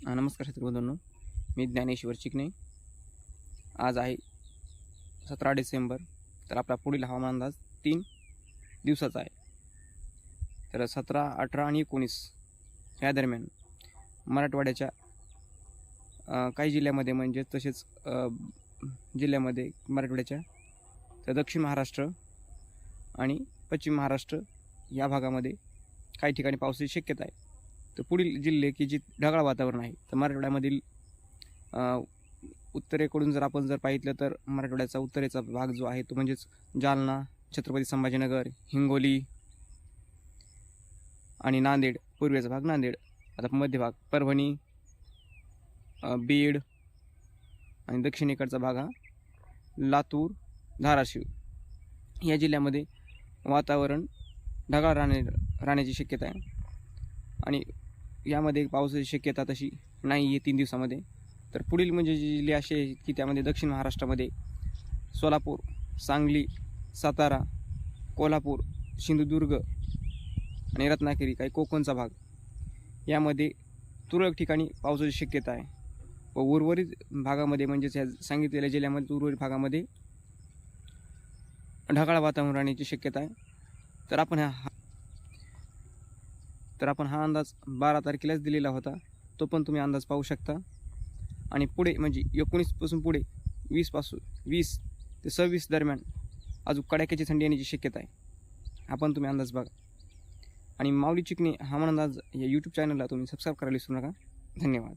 हा, नमस्कार शेतकरी बंधूंनो. मी ज्ञानेश्वर चिकणे आज आहे सतरा डिसेंबर तर आपला पुढील हवामान अंदाज तीन दिवसाचा आहे. तर सतरा अठरा आणि एकोणीस या दरम्यान मराठवाड्याच्या काही जिल्ह्यामध्ये म्हणजे तसेच जिल्ह्यामध्ये मराठवाड्याच्या तर दक्षिण महाराष्ट्र आणि पश्चिम महाराष्ट्र या भागामध्ये काही ठिकाणी पावसाची शक्यता आहे. तर पुढील जिल्हे की जे ढगाळ वातावरण आहे तर मराठवाड्यामधील उत्तरेकडून जर आपण जर पाहितलं तर मराठवाड्याचा उत्तरेचा भाग जो आहे तो म्हणजेच जालना छत्रपती संभाजीनगर हिंगोली आणि नांदेड पूर्वेचा भाग नांदेड. आता मध्य भाग परभणी बीड आणि दक्षिणेकडचा भाग हा लातूर धाराशिव. या जिल्ह्यामध्ये वातावरण ढगाळ राहणे राहण्याची शक्यता आहे. आणि यामध्ये पावसाची शक्यता तशी नाही आहे तीन दिवसामध्ये. तर पुढील म्हणजे जे जिल्हे असे आहेत की त्यामध्ये दक्षिण महाराष्ट्रामध्ये सोलापूर सांगली सातारा कोल्हापूर सिंधुदुर्ग आणि रत्नागिरी काही कोकणचा भाग यामध्ये तुरळक ठिकाणी पावसाची शक्यता आहे. व उर्वरित भागामध्ये म्हणजेच ह्या सांगितलेल्या जिल्ह्यामध्ये उर्वरित भागामध्ये ढगाळ वातावरण राहण्याची शक्यता आहे. तर आपण हा तर आपण हा अंदाज बारा तारखेलाच दिलेला होता. तो पण तुम्ही अंदाज पाहू शकता. आणि पुढे म्हणजे एकोणीसपासून पुढे वीसपासून वीस ते सव्वीस दरम्यान अजून कडाक्याची थंडी येण्याची शक्यता आहे. हा पण तुम्ही अंदाज बघा. आणि माऊली चिकणे हा अंदाज या यूट्यूब चॅनलला तुम्ही सबस्क्राईब करायला विसरू नका. धन्यवाद.